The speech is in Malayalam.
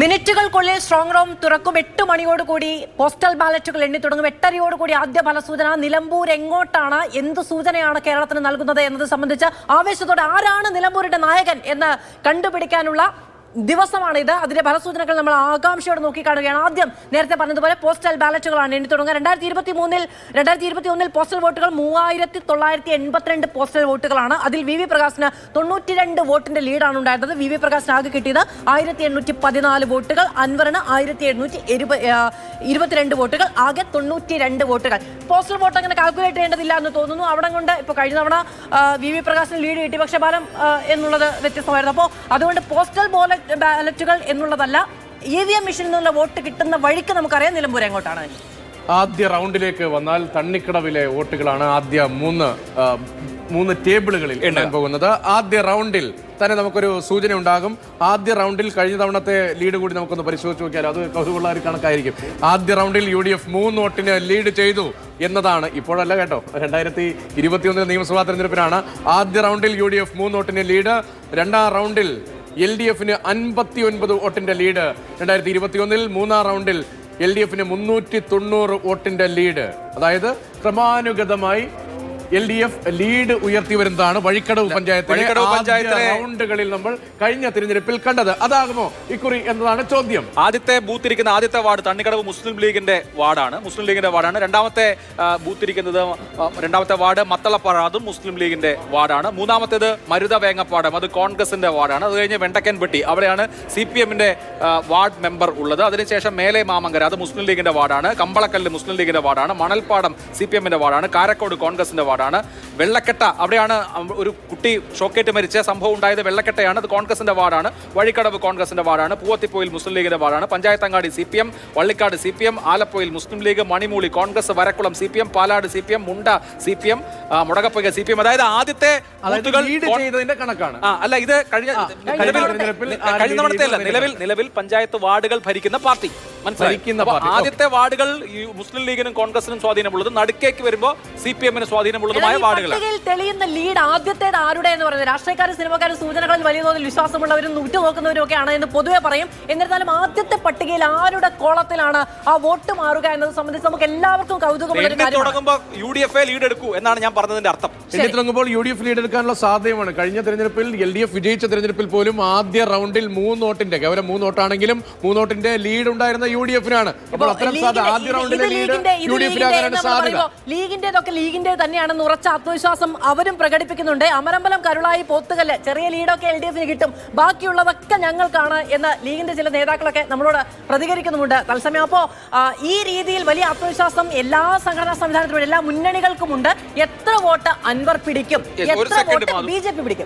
മിനിറ്റുകൾക്കുള്ളിൽ സ്ട്രോങ് റൂം തുറക്കും. എട്ട് മണിയോടുകൂടി പോസ്റ്റൽ ബാലറ്റുകൾ എണ്ണി തുടങ്ങും. എട്ടരയോടുകൂടി ആദ്യ ഫലസൂചന. നിലമ്പൂർ എങ്ങോട്ടാണ്? എന്ത് സൂചനയാണ് കേരളത്തിന് നൽകുന്നത് എന്നത് സംബന്ധിച്ച് ആവേശത്തോടെ ആരാണ് നിലമ്പൂരിന്റെ നായകൻ എന്ന് കണ്ടുപിടിക്കാനുള്ള ദിവസമാണിത് അതിന്റെ ഫലസൂചനകൾ നമ്മൾ ആകാംക്ഷയോടെ നോക്കിക്കാണുകയാണ്. ആദ്യം നേരത്തെ പറഞ്ഞതുപോലെ പോസ്റ്റൽ ബാലറ്റുകളാണ് എണ്ണി തുടങ്ങുക. രണ്ടായിരത്തി ഇരുപത്തി മൂന്നിൽ രണ്ടായിരത്തി ഇരുപത്തി ഒന്നിൽ പോസ്റ്റൽ വോട്ടുകൾ മൂവായിരത്തി തൊള്ളായിരത്തി എൺപത്തിരണ്ട് പോസ്റ്റൽ വോട്ടുകളാണ് അതിൽ വി വി പ്രകാശിന് തൊണ്ണൂറ്റിരണ്ട് വോട്ടിന്റെ ലീഡാണ് ഉണ്ടായിരുന്നത്. വി വി പ്രകാശിന് ആകെ കിട്ടിയത് ആയിരത്തി എണ്ണൂറ്റി പതിനാല് വോട്ടുകൾ. അൻവറിന് ആയിരത്തി എണ്ണൂറ്റി ഇരുപത്തിരണ്ട് വോട്ടുകൾ. ആകെ തൊണ്ണൂറ്റി രണ്ട് വോട്ടുകൾ. പോസ്റ്റൽ വോട്ട് അങ്ങനെ കാൽക്കുലേറ്റ് ചെയ്യേണ്ടതില്ല എന്ന് തോന്നുന്നു. അവിടെ കൊണ്ട് ഇപ്പോൾ കഴിഞ്ഞ തവണ വി വി പ്രകാശിന് ലീഡ് കിട്ടി. പക്ഷേ ഫലം എന്നുള്ളത് വ്യത്യസ്തമായിരുന്നു. അപ്പോൾ അതുകൊണ്ട് പോസ്റ്റൽ ബോലറ്റ് ബാലറ്റുകൾ എന്നുള്ളതല്ല ഇ വി എം മെഷീനിൽ നിന്നുള്ള വോട്ട് കിട്ടുന്ന വഴിക്ക് നമുക്കറിയാം നിലമ്പൂർ എങ്ങോട്ടാണ്. ആദ്യ റൗണ്ടിലേക്ക് വന്നാൽ തണ്ണിക്കടവിലെ വോട്ടുകളാണ് ആദ്യ മൂന്ന് മൂന്ന് ടേബിളുകളിൽ എണ്ണാൻ പോകുന്നത്. ആദ്യ റൗണ്ടിൽ തന്നെ നമുക്കൊരു സൂചന ഉണ്ടാകും. ആദ്യ റൗണ്ടിൽ കഴിഞ്ഞ തവണത്തെ ലീഡ് കൂടി നമുക്കൊന്ന് പരിശോധിച്ച് നോക്കിയാൽ അത് കൗതുകമുള്ള ഒരു കണക്കായിരിക്കും. ആദ്യ റൗണ്ടിൽ യു ഡി എഫ് മൂന്ന് വോട്ടിന് ലീഡ് ചെയ്തു എന്നതാണ്. ഇപ്പോഴല്ല കേട്ടോ രണ്ടായിരത്തി ഇരുപത്തിയൊന്നിലെ നിയമസഭാ തെരഞ്ഞെടുപ്പിനാണ് ആദ്യ റൗണ്ടിൽ യു ഡി എഫ് മൂന്ന് വോട്ടിന് ലീഡ്. രണ്ടാം റൗണ്ടിൽ എൽ ഡി എഫിന് അൻപത്തി ഒൻപത് വോട്ടിന്റെ ലീഡ്. രണ്ടായിരത്തി ഇരുപത്തിയൊന്നിൽ മൂന്നാം റൗണ്ടിൽ എൽ ഡി എഫിന് മുന്നൂറ്റി തൊണ്ണൂറ് വോട്ടിന്റെ ലീഡ്. അതായത് ക്രമാനുഗതമായി എൽ ഡി എഫ് ലീഡ് ഉയർത്തി വരുന്നതാണ് വഴിക്കടവ് പഞ്ചായത്തിലെ വഴിക്കടവ് പഞ്ചായത്തിലെ- റൗണ്ടുകളിൽ നമ്മൾ കഴിഞ്ഞ തിരഞ്ഞെടുപ്പിൽ കണ്ടത്. അതാകുമോ ഇക്കുറി എന്നതാണ് ചോദ്യം. ആദ്യത്തെ ബൂത്തിരിക്കുന്ന ആദ്യത്തെ വാർഡ് തണ്ണിക്കടവ് മുസ്ലിം ലീഗിന്റെ വാർഡാണ്. മുസ്ലിം ലീഗിന്റെ വാർഡാണ്. രണ്ടാമത്തെ ആ, ബൂത്ത് ആ, രണ്ടാമത്തെ വാർഡ് മത്തളപ്പാറ. അതും മുസ്ലിം ലീഗിന്റെ വാർഡാണ്. മൂന്നാമത്തേത് മരുത വേങ്ങപ്പാടം. അത് കോൺഗ്രസിന്റെ വാർഡാണ്. അത് കഴിഞ്ഞ് വെണ്ടക്കൻപെട്ടി അവിടെയാണ് സി പി എമ്മിന്റെ വാർഡ് മെമ്പർ ഉള്ളത്. അതിനുശേഷം മേലെ മാമങ്കര. അത് മുസ്ലിം ലീഗിന്റെ വാർഡാണ്. കമ്പളക്കല്ല് മുസ്ലിം ലീഗിന്റെ വാർഡാണ്. മണൽപ്പാടം സി പി എമ്മിന്റെ വാർഡാണ്. കാരക്കോട് കോൺഗ്രസിന്റെ വാർഡാണ് വെള്ളക്കെട്ട അവിടെയാണ് ഒരു കുട്ടി ഷോക്കേറ്റ് മരിച്ച സംഭവം ഉണ്ടായത് വെള്ളക്കെട്ടയാണ്. അത് കോൺഗ്രസിന്റെ വാർഡാണ്. വഴിക്കടവ് കോൺഗ്രസിന്റെ വാർഡാണ്. പൂവത്തിപ്പോയിൽ മുസ്ലിം ലീഗിന്റെ വാർഡാണ്. Panchayathangadi C P M Vallikkad C P M ആലപ്പുഴയിൽ Muslim League Manimooli Congress Varakkulam C P M Palad C P M Munda C P M Mudakappuka C P M. അതായത് ആദ്യത്തെ കണക്കാണ്. അല്ല ഇത് കഴിഞ്ഞ കഴിഞ്ഞ തവണത്തെ അല്ല നിലവിൽ നിലവിൽ പഞ്ചായത്ത് വാർഡുകൾ ഭരിക്കുന്ന പാർട്ടി. മനസ്സിലായി. ആദ്യത്തെ വാർഡുകൾ മുസ്ലിം ലീഗിനും കോൺഗ്രസിനും സ്വാധീനമുള്ളത് നടുക്കേക്ക് വരുമ്പോൾ സി പി എമ്മിന് സ്വാധീനമുള്ളതുമായ ഈ വാർഡുകൾ പട്ടികയിൽ തെളിയുന്ന ലീഡ് ആദ്യത്തേത് ആരുടെ എന്ന് പറയുന്നത് രാഷ്ട്രീയക്കാരും സിനിമക്കാരും സൂചനകളിൽ വലിയ തോതിൽ വിശ്വാസമുള്ളവരും ഉറ്റുനോക്കുന്നവരും ആണ് എന്ന് പൊതുവെ പറയും. എന്നിരുന്നാലും ആദ്യത്തെ പട്ടികയിൽ ആരുടെ കോളത്തിലാണ് ആ വോട്ട് മാറുക എന്നത് സംബന്ധിച്ച് നമുക്ക് എല്ലാവർക്കും കൗതുകമുള്ള ഒരു എണ്ണി കാര്യമാണ്. തുടങ്ങുമ്പോൾ യു ഡി എഫ് ലീഡ് എടുക്കൂ എന്നാണ് ഞാൻ പറഞ്ഞതിന്റെ അർത്ഥം. എണ്ണി തുടങ്ങുമ്പോൾ യു ഡി എഫ് ലീഡ് എടുക്കാനുള്ള സാധ്യതയാണ് കഴിഞ്ഞ തെരഞ്ഞെടുപ്പിൽ എൽ ഡി എഫ് വിജയിച്ച തെരഞ്ഞെടുപ്പിൽ പോലും ആദ്യ റൗണ്ടിൽ മൂന്ന് വോട്ടിന്റെ കേവലം മൂന്ന് വോട്ടാണെങ്കിലും മൂന്ന് വോട്ടിന്റെ ലീഡ് ഉണ്ടായിരുന്ന യു ഡി എഫിനാണ് അപ്പോൾ അത്തരം സാധ്യത ലീഗിന്റെ- ആദ്യ റൗണ്ടിലെ ലീഡ് യു ഡി ലീഗിന്റെ എഫിനാകാനാണ് സാധ്യത. ലീഗിന്റേതൊക്കെ ലീഗിന്റെ തന്നെയാണെന്ന് ഉറച്ച ആത്മവിശ്വാസം അവരും പ്രകടിപ്പിക്കുന്നുണ്ട്. അമരമ്പലം കരുളായി പോത്തുകല്ല് ചെറിയ ലീഡൊക്കെ എൽ ഡി എഫിന് കിട്ടും. ബാക്കിയുള്ളതൊക്കെ ഞങ്ങൾക്കാണ് എന്ന് ലീഗിന്റെ ചില നേതാക്കളൊക്കെ നമ്മളോട് പ്രതികരിക്കുന്നുമുണ്ട്. തത്സമയം അപ്പോ ഈ രീതിയിൽ വലിയ ആത്മവിശ്വാസം എല്ലാ സംഘടനാ സംവിധാനത്തിലും എല്ലാ മുന്നണികൾക്കുമുണ്ട്. എത്ര വോട്ട് അൻവർ പിടിക്കും? എത്ര വോട്ട് ബി ജെ പി പിടിക്കും?